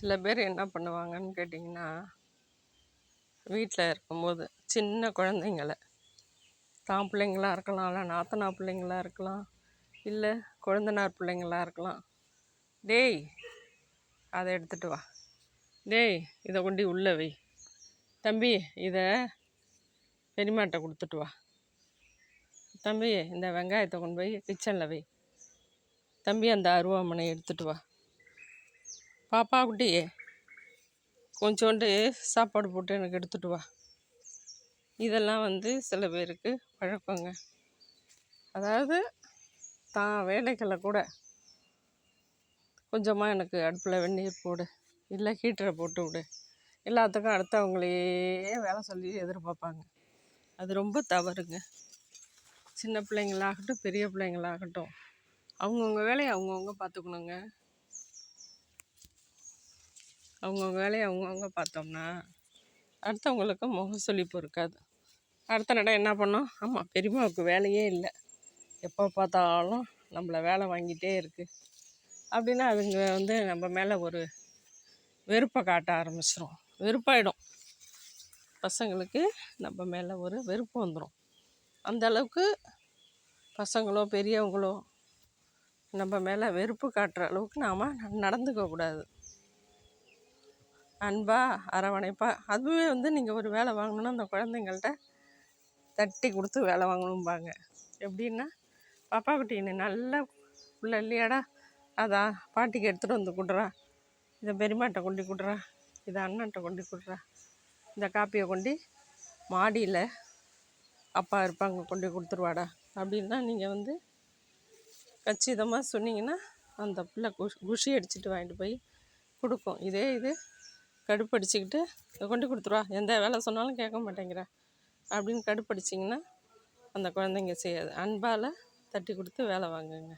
சில பேர் என்ன பண்ணுவாங்கன்னு கேட்டிங்கன்னா வீட்டில் இருக்கும்போது சின்ன குழந்தைங்கள தான் பிள்ளைங்களா இருக்கலாம் இல்லை நாத்தனா பிள்ளைங்களா இருக்கலாம் இல்லை குழந்தனார் பிள்ளைங்களா இருக்கலாம். டேய் அதை எடுத்துகிட்டு வா. டேய் இதை கொண்டு உள்ளே வை. தம்பி இதை பெரியமாட்டை கொடுத்துட்டு வா. தம்பி இந்த வெங்காயத்தை கொண்டு போய் கிச்சனில் வை. தம்பி அந்த அருவாமனை எடுத்துகிட்டு வா. பாப்பா குட்டி கொஞ்சோண்டு சாப்பாடு போட்டு எனக்கு எடுத்துகிட்டு வா. இதெல்லாம் வந்து சில பேருக்கு பழக்கங்க. அதாவது தான் வேலைகளை கூட கொஞ்சமாக எனக்கு அடுப்பில் வெந்நீர் போடு இல்லை ஹீட்டரை போட்டு விடு. எல்லாத்துக்கும் அடுத்தவங்களையே வேலை சொல்லி எதிர்பார்ப்பாங்க. அது ரொம்ப தவறுங்க. சின்ன பிள்ளைங்களாகட்டும் பெரிய பிள்ளைங்களாகட்டும் அவங்கவுங்க வேலையை அவங்கவுங்க பார்த்துக்கணுங்க. அவங்கவுங்க வேலையை அவங்கவுங்க பார்த்தோம்னா அடுத்தவங்களுக்கு முகசுளிப்பு இருக்காது. அடுத்த நடம் என்ன பண்ணோம்? ஆமாம் பெரியம்மாவுக்கு வேலையே இல்லை. எப்போ பார்த்தாலும் நம்மளை வேலை வாங்கிட்டே இருக்குது அப்படின்னா அதுங்க வந்து நம்ம மேலே ஒரு வெறுப்பை காட்ட ஆரம்பிச்சிரும். வெறுப்பாயிடும். பசங்களுக்கு நம்ம மேலே ஒரு வெறுப்பு வந்துடும் அந்த அளவுக்கு பசங்களோ பெரியவங்களோ நம்ம மேலே வெறுப்பு காட்டுற அளவுக்கு நாம் நடந்துக்க கூடாது. அன்பாக அரவணைப்பாக அதுவே வந்து நீங்கள் ஒரு வேலை வாங்கணுன்னா அந்த குழந்தைங்கள்ட்ட தட்டி கொடுத்து வேலை வாங்கணும்பாங்க. எப்படின்னா பாப்பா குட்டி என்னை நல்லா உள்ள இல்லையாடா? அதான் பாட்டிக்கு எடுத்துகிட்டு வந்து கொடுறா. இதை பெரியமாட்ட கொண்டு கொடுறா. இதை அண்ணன்ட்ட கொண்டு கொடுறா. இந்த காப்பியை கொண்டு மாடியில் அப்பா இருப்பாங்க கொண்டு கொடுத்துருவாடா. அப்படின்னா நீங்கள் வந்து கச்சிதமாக சொன்னீங்கன்னா அந்த பிள்ளை குஷ் குஷி அடிச்சுட்டு வாங்கிட்டு போய் கொடுக்கும். இதே இது கடுப்படிச்சுக்கிட்டு கொண்டு கொடுத்துருவா எந்த வேலை சொன்னாலும் கேட்க மாட்டேங்கிற அப்படின்னு கடுப்படிச்சிங்கன்னா அந்த குழந்தைங்க செய்யாது. அன்பால் தட்டி கொடுத்து வேலை வாங்குங்க.